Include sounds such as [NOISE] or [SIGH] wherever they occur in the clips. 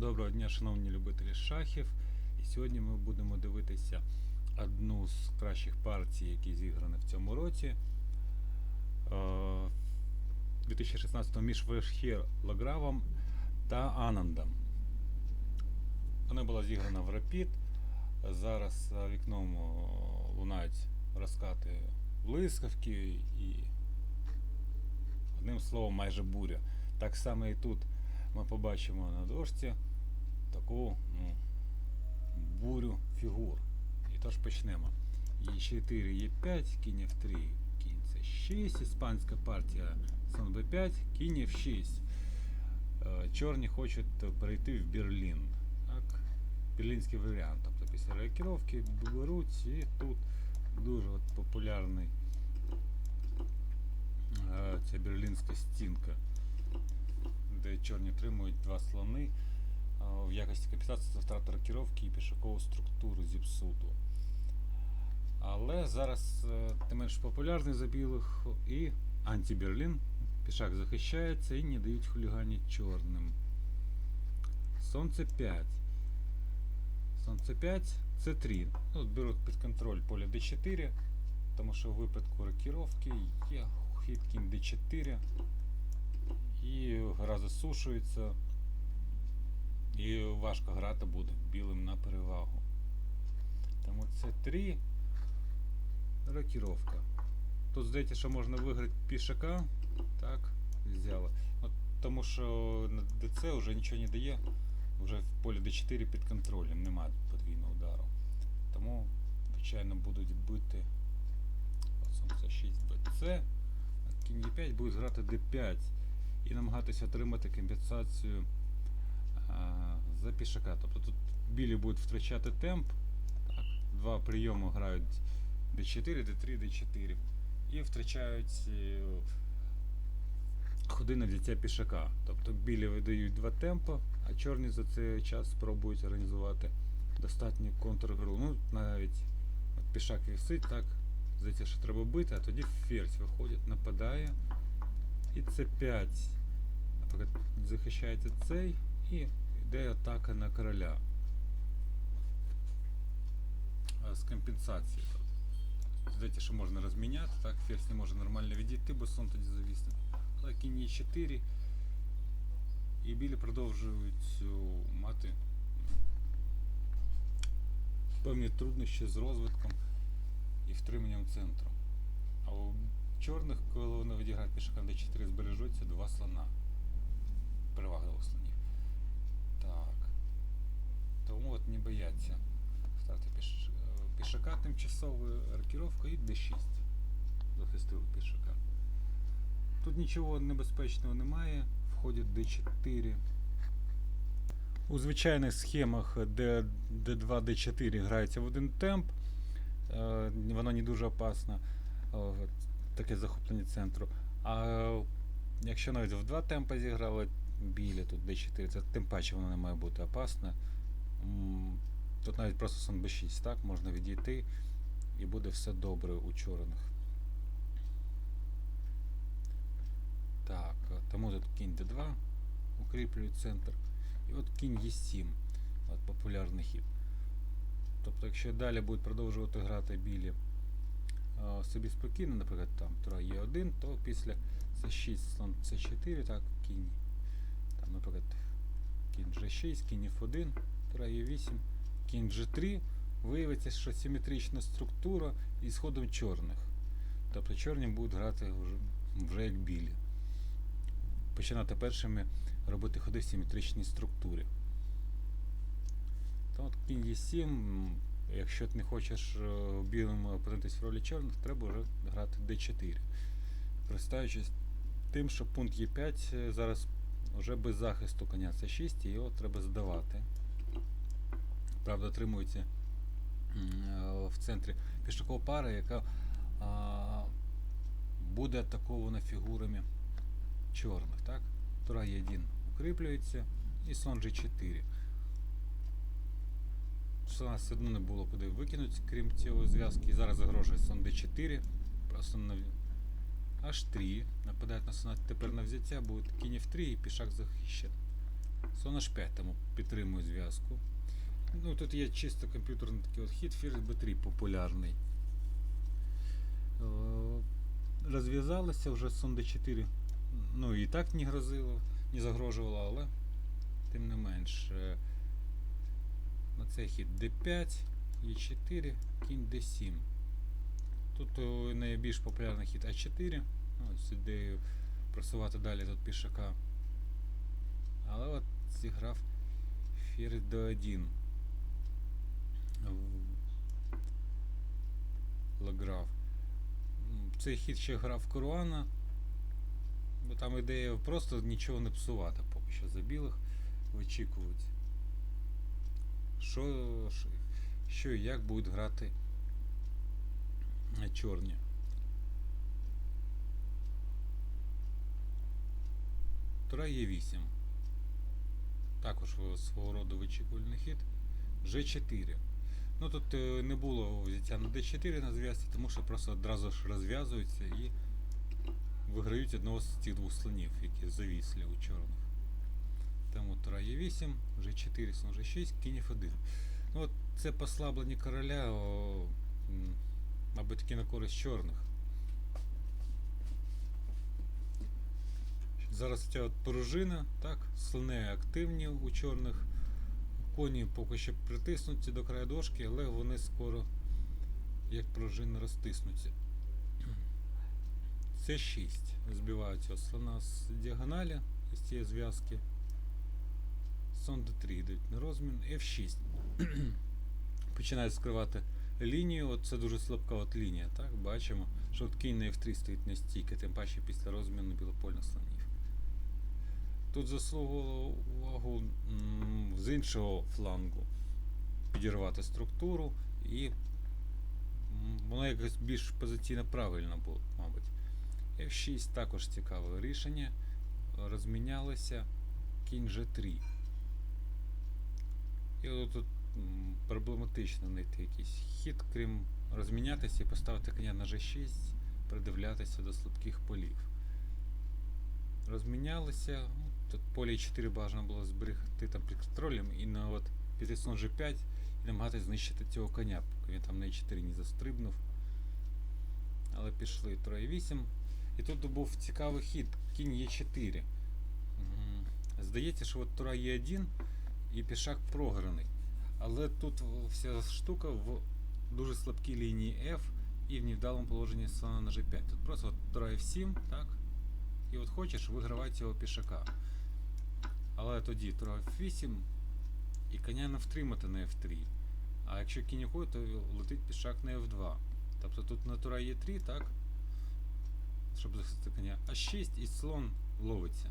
Доброго дня, шановні любителі шахів. І сьогодні ми будемо дивитися одну з кращих партій, які зіграні в цьому році. Е, 2016 між Верхєр Лагравом та Анандом. Вона була зіграна в Рапід. Зараз за вікном лунають розкати блискавки і одним словом майже буря. Так само і тут ми побачимо на дошці таку ну, бурю фігур. І тож почнемо. Е4, Е5, кінь F3, кінь С6, іспанська партія сон Б5, кінь F6. Е, Чорні хочуть перейти в Берлін. Так? Берлінський варіант. Тобто після рокіровки беруть і тут дуже от популярний е, ця берлінська стінка де чорні отримують два слони в якості компенсації за втрату рокіровки і пішакову структуру зіпсуту. Але зараз е, не менш популярний за білих і антиберлін. Пішак захищається і не дають хулігані чорним. Сонце 5. Сонце 5, С3. Ну, беруть під контроль поле Д4, тому що в випадку рокіровки є хід кінь Д4 і гра засушується, важко грати буде білим на перевагу. Тому це 3 рокіровка. Тут здається, що можна виграти пішака. Так, взяли. От, тому що на ДЦ вже нічого не дає, вже в полі D4 під контролем, немає подвійного удару. Тому, звичайно, будуть бити Сонце 6 БЦ, а кінь Е5 будуть грати D5 і намагатися отримати компенсацію за пішака. Тобто тут білі будуть втрачати темп. Так, Два прийоми грають D4, D3, D4. І втрачають е, ходи на взяття пішака. Тобто білі видають два темпи, а чорні за цей час спробують організувати достатню контргру. Ну, навіть пішак висить, так, здається, що треба бити, а тоді ферзь виходить, нападає. І це 5. Наприклад, захищається цей і йде атака на короля. З компенсації. Здається, що можна розміняти, так, ферзь не може нормально відійти, бо сон тоді завісне. Але кінь є 4. І білі продовжують о, мати певні труднощі з розвитком і втриманням центру. А у чорних, коли вони відіграють пішаком d4, збережуться два слона. Перевага двох слонів. Так. Тому от не бояться втрати піш... е, пішака тимчасовою рокіровкою і d6. Захистили пішака. Тут нічого небезпечного немає. Входить d4. У звичайних схемах D, D2, D4 грається в один темп. Е, Воно не дуже опасно. Таке захоплення центру. А якщо навіть в два темпи зіграли білі, тут D4, це тим паче воно не має бути опасне. Тут навіть просто сон B6, так, можна відійти і буде все добре у чорних. Так, е, тому тут кінь D2 укріплює центр. І от кінь Е7, от популярний хід. Тобто, якщо далі будуть продовжувати грати білі а, собі спокійно, наприклад, там Тура є 1 то після С6 слон С4, так, кінь, там, наприклад, кінь G6, кінь F1, Є 8 кінь G3, виявиться, що симетрична структура із ходом чорних. Тобто чорні будуть грати вже, як білі. Починати першими робити ходи в симетричній структурі. То от кінь Е7, якщо ти не хочеш е, білим опинитись в ролі чорних, треба вже грати D4. Користуючись тим, що пункт Е5 е, зараз вже без захисту коня С6, і його треба здавати. Правда, отримується е, в центрі пішакова пара, яка буде атакована фігурами чорних. Так? Тура Е1 укріплюється і слон G4. Що у нас все одно не було куди викинути, крім цього зв'язки. Зараз загрожує слон D4. Просто на H3. Нападають на слона тепер на взяття, буде кінь F3 і пішак захищений. Слон H5 тому підтримує зв'язку. Ну, тут є чисто комп'ютерний такий от хід, ферзь B3 популярний. Е, Розв'язалося вже сон D4. Ну і так не грозило, не загрожувало, але тим не менш. е, На цей хід D5, E4, кінь D7. Тут найбільш популярний хід А4. Ну, з просувати далі тут пішака. Але от зіграв ферзь D1. Лаграф. Цей хід ще грав Коруана. Бо там ідея просто нічого не псувати поки що за білих вичікують. Що, що- і як будуть грати е, чорні. Тура є 8. Також свого роду вичікувальний хід. G4. Ну тут е, не було взяття на D4 на зв'язці, тому що просто одразу ж розв'язуються і виграють одного з цих двох слонів, які завісли у чорних. Тому Тура є 8, G4, слон G6, кінь F1. Ну от це послаблення короля, о, мабуть, таки на користь чорних. Зараз ця от пружина, так, слони активні у чорних. Коні поки що притиснуті до краю дошки, але вони скоро, як пружина, розтиснуться. Це 6. Збивають цього слона з діагоналі з цієї зв'язки. Сон D3 йдуть на розмін. F6. [CLEARS THROAT] Починають скривати лінію. От це дуже слабка от лінія. Так? Бачимо, що от кінь на F3 стоїть не стійки, тим паче після розміну білопольних слонів. Тут заслуговувало увагу з іншого флангу підірвати структуру і воно якось більш позиційно правильно було, мабуть. F6 також цікаве рішення. Розмінялися кінь G3. І от тут проблематично знайти якийсь хід, крім розмінятися і поставити коня на G6, придивлятися до слабких полів. Розмінялися. Тут поле 4 бажано було зберегти там під контролем і на от слон G5 і намагатися знищити цього коня, поки він там на E4 не застрибнув. Але пішли троє 8. І тут був цікавий хід, кінь Е4. Здається, що от тура Е1 і пішак програний. Але тут вся штука в дуже слабкій лінії F і в невдалому положенні слона на G5. Тут просто от тура F7, так? І от хочеш, вигравай цього пішака. Але тоді тура F8 і коня не втримати на F3. А якщо кінь уходить, то летить пішак на F2. Тобто тут на тура Е3, так? Щоб захистити коня. А 6 і слон ловиться.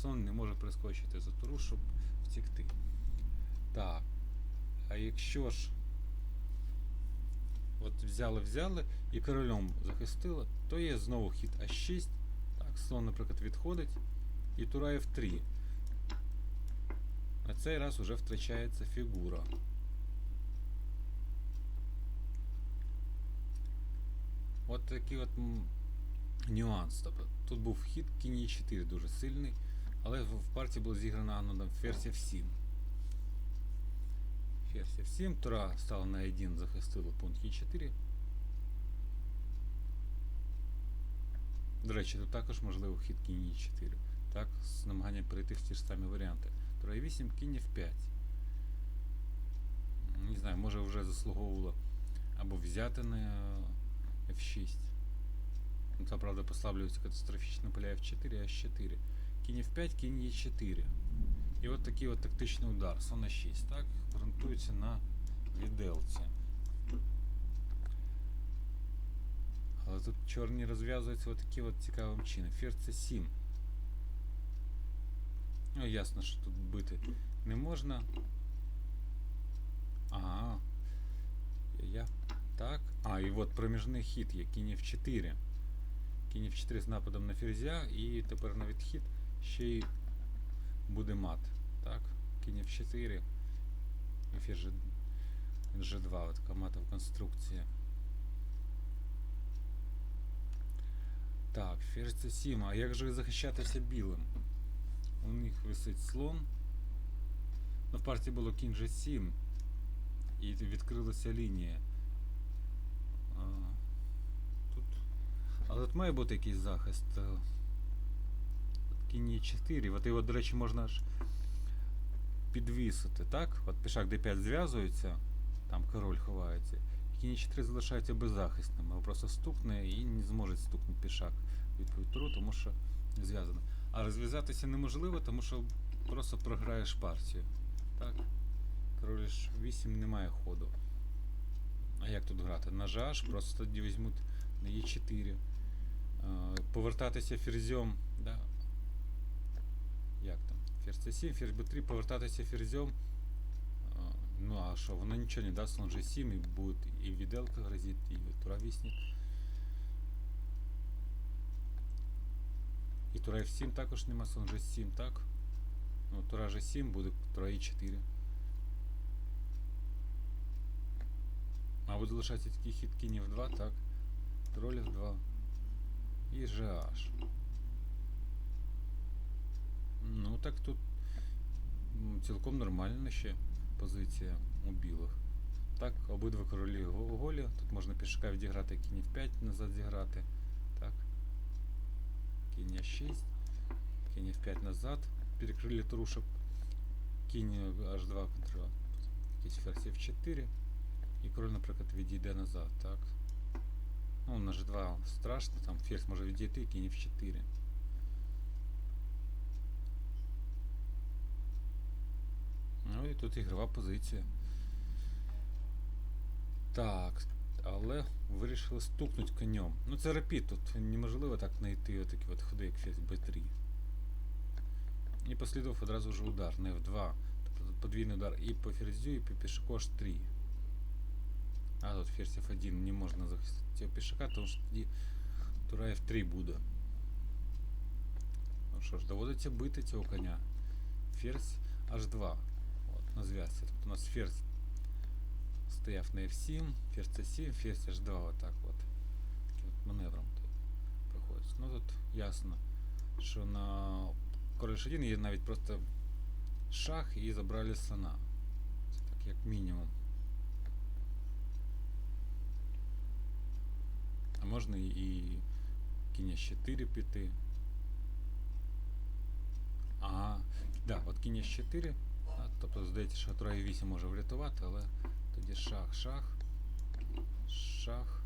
Слон не може прискочити за туру, щоб втікти. Так. А якщо ж от взяли, взяли і королем захистили, то є знову хід А6. Так, слон, наприклад, відходить. І тура F3. Цей раз уже втрачається фігура. От такий от нюанс. Тобто, тут був хід кінь Е4 дуже сильний, але в партії було зіграно анодом ферзь F7. Ферзь F7, тура стала на 1, захистила пункт Е4. До речі, тут також можливо хід кінь Е4. Так, з намаганням перейти в ті ж самі варіанти. Тура Е8, кінь F5. Не знаю, може вже заслуговувало або взяти на F6. Ну, Це, правда, послаблюється катастрофічно поля F4, H4. Кінь F5, кінь Е4. І от такий от тактичний удар. Слон А6, так? Грунтується на віделці. Але тут чорні розв'язуються от такі от цікавим чином. Ферзь це 7. Ну, ясно, що тут бити не можна. Ага. Я. Так. А, і от проміжний хід є кінь F4. Кінь F4 з нападом на ферзя, і тепер на відхід ще й буде мат. Так, кінь F4 і ферзь G2, от така матова конструкція. Так, ферзь C7. А як же захищатися білим? У них висить слон. Ну, в партії було кінь G7. І відкрилася лінія. А, тут. Але тут має бути якийсь захист. Е, Кінь Е4. От його, до речі, можна ж підвісити, так? От пішак D5 зв'язується, там король ховається. Кінь Е4 залишається беззахисним. Його просто стукне і не зможе стукнути пішак відповідь тру, тому що зв'язано. А розв'язатися неможливо, тому що просто програєш партію. Так? Король ж 8 немає ходу. А як тут грати? На GH просто тоді візьмуть на Е4. Е, повертатися ферзьом. Да? Як там? Ферзь С7, ферзь Б3, повертатися ферзьом. Ну а що, воно нічого не дасть, слон G7 і буде і віделка грозить, і тура віснет. І тура F7 також нема, слон G7, так? Ну, тура G7 буде тура E4. А буде лишатися такий хід кінь F2, так? Король F2. І GH. Ну так тут цілком нормальна ще позиція у білих. Так, обидва королі го- голі. Тут можна пішака відіграти кінь F5 назад зіграти. Так. Кінь А6. Кінь F5 назад. Перекрили туру, щоб кінь H2 контролював. Якийсь ферзь F4. І король, наприклад, відійде назад, так. Ну, на G2 страшно, там ферзь може відійти, кінь F4. Ну і тут ігрова позиція. Так, але вирішили стукнути конем. Ну це рапід, тут неможливо так знайти отакі от ходи, як ферзь b3. І послідував одразу вже удар, не F2. Тобто тут подвійний удар і по ферзю, і по пішаку аж 3. А тут ферзь F1 не можна захистити цього пішака, тому що тоді тура F3 буде. Ну що ж, доводиться бити цього коня. Ферзь H2. От, на зв'язці. Тобто у нас ферзь стояв на F7, ферзь C7, ферзь H2 отак от. От маневром тут проходить. Ну тут ясно, що на король H1 є навіть просто шах і забрали слона. Це так як мінімум. А можна і- кінь 4 піти. Ага, да, от кінь 4. А, тобто здається, що тура 8 може врятувати, але тоді шах, шах, шах.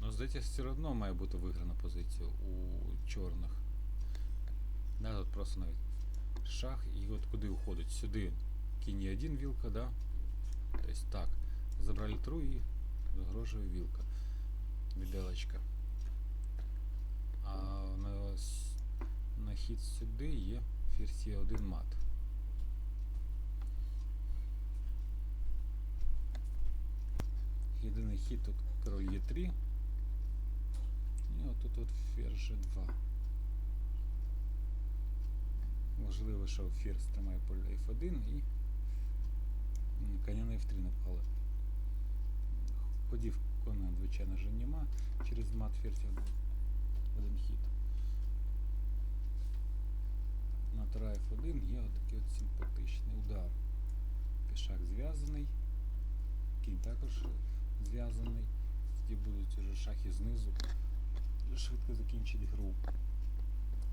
Ну, здається, все одно має бути виграна позиція у чорних. Да, тут просто навіть шах і от куди уходить? Сюди кінь 1 вілка, да? Тобто так. Забрали тру і загрожує вілка. Віделочка. А на, на хід сюди є є один мат. Єдиний хід тут король є 3 І отут от ферзь G2. Можливо, що ферзь тримає поле F1 і коня на F3 напали. Ходів коня, звичайно, вже нема. Через мат ферзя один хід. На тура F1 є отакий от симпатичний удар. Пішак зв'язаний. Кінь також зв'язаний. Тоді будуть уже шахи знизу. Швидко закінчить гру.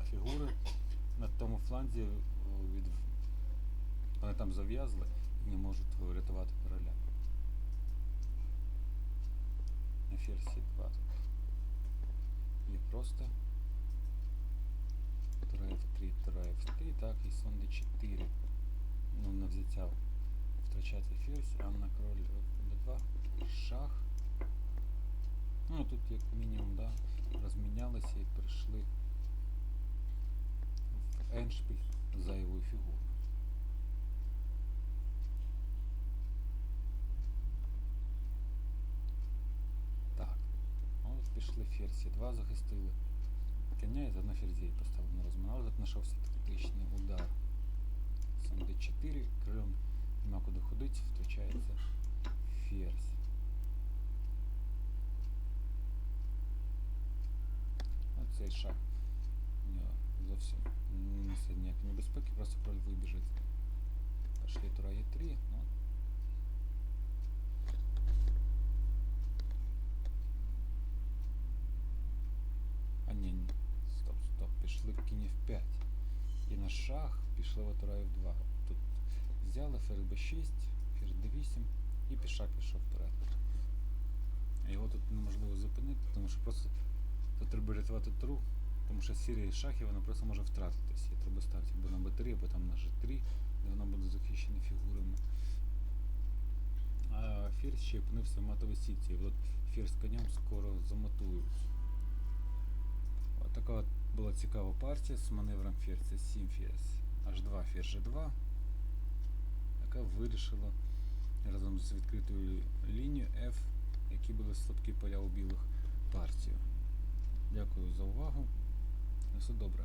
А фігури на тому фланзі о, від... вони там зав'язли і не можуть врятувати короля. На ферзі 2 тут. Є просто Тура F3, Тура F3, так, і слон D4. Ну, на взяття втрачається ферзь, а на король D2 шах. Ну, тут як мінімум, да, розмінялися і прийшли в еншпіль зайвою фігурою. Так, ну, от пішли ферзі 2 захистили. Коня і заодно ферзей поставив на розминав, тут знайшовся тактичний удар. Сам d4, крилем нема куди ходити, втрачається ферзь. Оцей шах все. Не несе ніякої небезпеки, просто король вибіжить. Пошли тура Е3, ну. А ні, ні. Стоп, стоп, пішли кінь F5. І на шах пішли в тура F2. Тут взяли ферзь B6, ферзь D8 І пішак пішов вперед. Його тут неможливо зупинити, тому що просто тут треба рятувати туру, тому що серія шахів вона просто може втратитись. І треба ставити або на b3, або там на g3, де вона буде захищена фігурами. А ферзь ще опинився в матовій сітці. І от з конем скоро замотують. От така от була цікава партія з маневром ферзь С7 ферзь, H2 ферзь G2, яка вирішила разом з відкритою лінією F, які були слабкі поля у білих партію. Дякую за увагу. Все добре.